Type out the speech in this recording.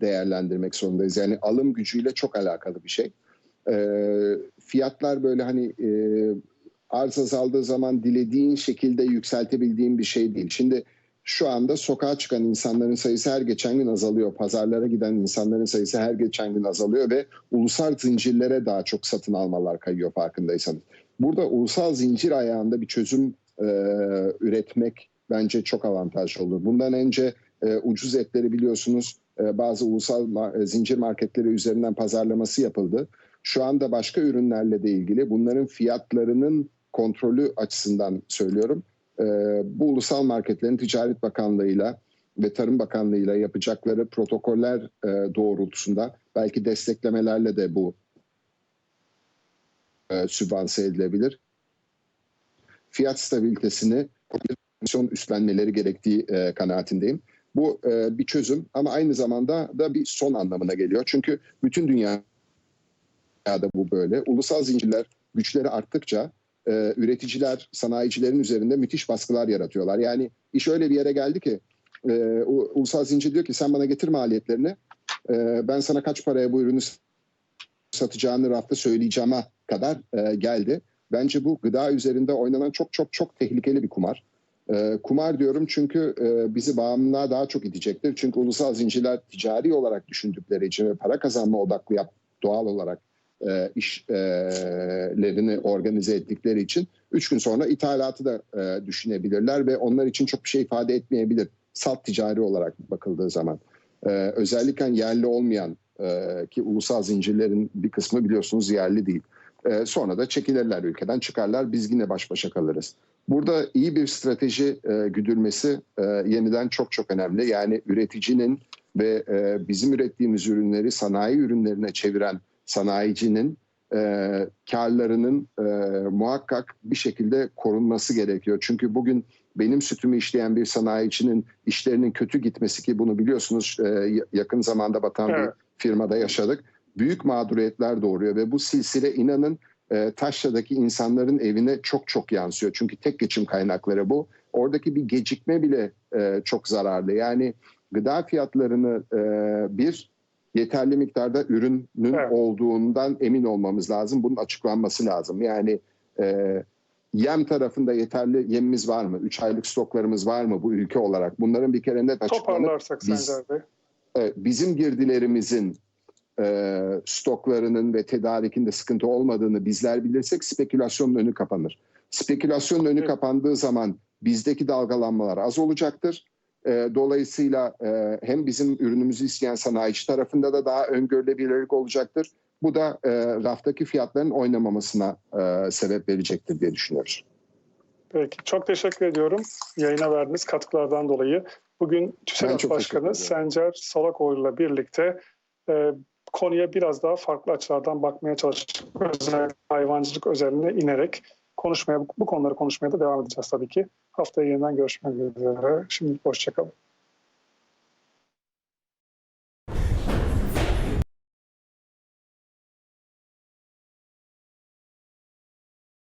değerlendirmek zorundayız. Yani alım gücüyle çok alakalı bir şey. E, fiyatlar böyle hani e, arz azaldığı zaman dilediğin şekilde yükseltebildiğin bir şey değil. Şimdi şu anda sokağa çıkan insanların sayısı her geçen gün azalıyor. Pazarlara giden insanların sayısı her geçen gün azalıyor ve ulusal zincirlere daha çok satın almalar kayıyor farkındaysanız. Burada ulusal zincir ayağında bir çözüm e, üretmek bence çok avantajlı olur. Bundan önce e, ucuz etleri biliyorsunuz bazı ulusal e, zincir marketleri üzerinden pazarlaması yapıldı. Şu anda başka ürünlerle de ilgili bunların fiyatlarının kontrolü açısından söylüyorum. E, bu ulusal marketlerin Ticaret Bakanlığı'yla ve Tarım Bakanlığı'yla yapacakları protokoller e, doğrultusunda belki desteklemelerle de bu e, sübvanse edilebilir. Fiyat stabilitesini komisyon üstlenmeleri gerektiği e, kanaatindeyim. Bu e, bir çözüm ama aynı zamanda da bir son anlamına geliyor. Çünkü bütün dünyada bu böyle. Ulusal zincirler güçleri arttıkça e, üreticiler, sanayicilerin üzerinde müthiş baskılar yaratıyorlar. Yani iş öyle bir yere geldi ki e, ulusal zincir diyor ki sen bana getir maliyetlerini. E, ben sana kaç paraya bu ürünü satacağını rafta söyleyeceğime kadar e, geldi. Bence bu gıda üzerinde oynanan çok çok çok tehlikeli bir kumar. E, kumar diyorum çünkü e, bizi bağımlılığa daha çok itecektir. Çünkü ulusal zincirler ticari olarak düşündükleri için ve para kazanma odaklı yap, doğal olarak e, işlerini organize ettikleri için üç gün sonra ithalatı da e, düşünebilirler ve onlar için çok bir şey ifade etmeyebilir. Salt ticari olarak bakıldığı zaman. E, özellikle yerli olmayan e, ki ulusal zincirlerin bir kısmı biliyorsunuz yerli değil. E, sonra da çekilirler ülkeden çıkarlar biz yine baş başa kalırız. Burada iyi bir strateji e, güdülmesi e, yeniden çok çok önemli. Yani üreticinin ve e, bizim ürettiğimiz ürünleri sanayi ürünlerine çeviren sanayicinin e, karlarının e, muhakkak bir şekilde korunması gerekiyor. Çünkü bugün benim sütümü işleyen bir sanayicinin işlerinin kötü gitmesi ki bunu biliyorsunuz e, yakın zamanda batan Evet. bir firmada yaşadık. Büyük mağduriyetler doğuruyor ve bu silsile inanın e, Taşra'daki insanların evine çok çok yansıyor. Çünkü tek geçim kaynakları bu. Oradaki bir gecikme bile e, çok zararlı. Yani gıda fiyatlarını e, bir yeterli miktarda ürünün Evet. olduğundan emin olmamız lazım. Bunun açıklanması lazım. Yani e, yem tarafında yeterli yemimiz var mı? 3 aylık stoklarımız var mı bu ülke olarak? Bunların bir kere net açıklanıp Toparlarsak biz- Sencer Bey. e, bizim girdilerimizin e, stoklarının ve tedarikinde sıkıntı olmadığını bizler bilirsek spekülasyonun önü kapanır. Spekülasyonun önü kapandığı zaman bizdeki dalgalanmalar az olacaktır. E, dolayısıyla e, hem bizim ürünümüzü isteyen sanayici tarafında da daha öngörülebilirlik olacaktır. Bu da e, raftaki fiyatların oynamamasına e, sebep verecektir diye düşünüyoruz. Peki. Çok teşekkür ediyorum yayına verdiğiniz katkılardan dolayı. Bugün çok Başkanı. Sencer Solakoğlu'yla birlikte e, konuya biraz daha farklı açılardan bakmaya çalıştık. Özellikle hayvancılık özeline inerek konuşmaya, bu konuları konuşmaya da devam edeceğiz tabii ki. Haftaya yeniden görüşmek üzere. Şimdi hoşçakalın.